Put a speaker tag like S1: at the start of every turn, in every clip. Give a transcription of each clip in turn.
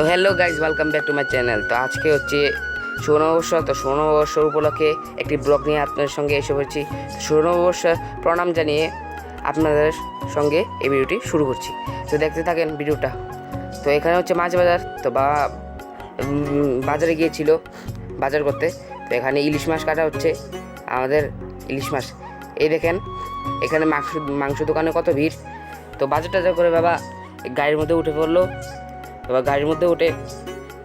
S1: তো hello guys welcome back to my channel তো আজকে হচ্ছে সৌরনববর্ষ তো সৌরনববর্ষ উপলক্ষে একটি ব্লগ নিয়ে আপনাদের সঙ্গে এসে পড়ছি। সৌরনববর্ষ প্রণাম জানিয়ে আপনাদের সঙ্গে এই ভিডিওটি শুরু করছি। তো দেখতে থাকেন ভিডিওটা। তো এখানে হচ্ছে মাছ বাজার তো উম, বাজারে গিয়েছিল বাজার করতে। তো এখানে ইলিশ মাছ কাটা হচ্ছে আমাদের ইলিশ মাছ। এই দেখেন এখানে মাংস মাংস দোকানে কত ভিড়। তো বাজার টাজার করে বাবা গাড়ির মধ্যে উঠে পড়ল। এবার গাড়ির মধ্যে উঠে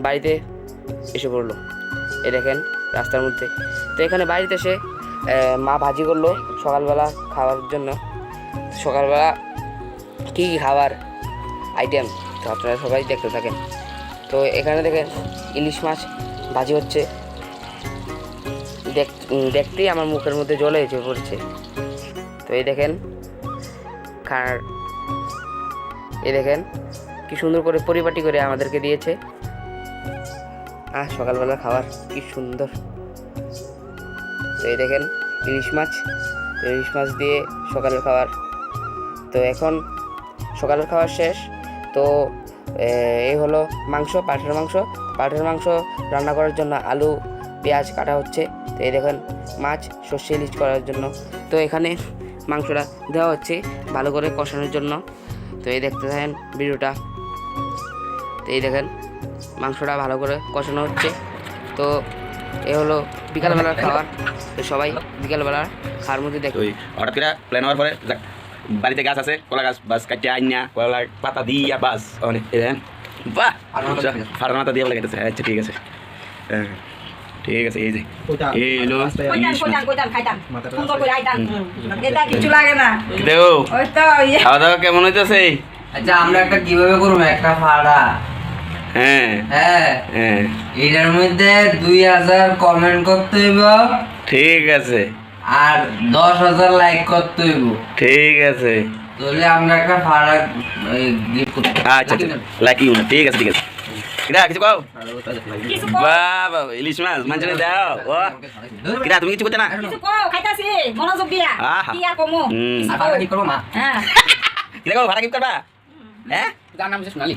S1: বাড়িতে এসে পড়ল। এ দেখেন রাস্তার মধ্যে। তো এখানে বাড়িতে এসে মা ভাজি করল সকালবেলা খাওয়ার জন্য। সকালবেলা কী কী খাবার আইটেম তো আপনারা সবাই দেখতে থাকেন। তো এখানে দেখেন ইলিশ মাছ ভাজি হচ্ছে। দেখ দেখতেই আমার মুখের মধ্যে জলে এসে পড়ছে। তো এই দেখেন খার এই দেখেন কি সুন্দর করে পরিপাটি করে আমাদেরকে দিয়েছে। আহ সকালবেলা খাবার কি সুন্দর। তো এই দেখেন, ইলিশ মাছ। ইলিশ মাছ দিয়ে সকালের খাবার। তো এখন সকালের খাবার শেষ। তো এই হলো মাংস পাঠার মাংস। পাঠার মাংস রান্না করার জন্য আলু, পেঁয়াজ কাটা হচ্ছে। তো এই দেখেন, মাছ, সর্ষে ইলিশ করার জন্য। তো এখানে মাংসটা দেওয়া হচ্ছে ভালো করে কষানোর জন্য। তো এই দেখতে থাকেন, ভিডিওটা তো এই দেখেন মাংসটা ভালো করে কষানো হচ্ছে। তো এ হলো বিকালবেলার খাবার। তো সবাই বিকালবেলার খাওয়ার মধ্যে দেখ।
S2: ওই হঠাৎ করে প্ল্যান হওয়ার পরে বাড়িতে গাছ আছে কলা গাছ বাস কাটিয়ে আইনা কলা পাতা দিয়া বাস অনেক বাহ! মাথা দিয়ে। বলে গেছে। আচ্ছা ঠিক আছে। হ্যাঁ, ঠিক আছে এই যে। এই হলো
S3: কইতাম
S2: ইলিশ
S3: কইতাম
S2: মাছ।
S3: কইতাম খাইতাম। সুন্দর করে আইতাম। এটা কিছু লাগে না।
S2: দেও।
S3: ওই তো ইয়ে।
S2: খাওয়া দাওয়া কেমন হইতেছে?
S4: আচ্ছা আমরা একটা কীভাবে করব? একটা ভাড়া।
S2: হ্যাঁ।
S4: হ্যাঁ।
S2: হ্যাঁ।
S4: এটার মধ্যে দুই হাজার কমেন্ট করতে হইব।
S2: ঠিক আছে।
S4: আর দশ হাজার লাইক করতে হইব।
S2: ঠিক আছে।
S4: তাহলে আমরা একটা ভাড়া গিফট
S2: আচ্ছা আচ্ছা। লাকি ঠিক আছে ঠিক আছে। কিরা কিছু কও? ইলিশ মাছ দাও। ও কিরা তুমি কিছু করতে না?
S3: কিছু কও খাইতাছি। মনোযোগ দিয়া। কমু? কিছু হ্যাঁ।
S2: কও ভাড়া কি করবা? হ্যাঁ?
S1: যার নাম সোনালি।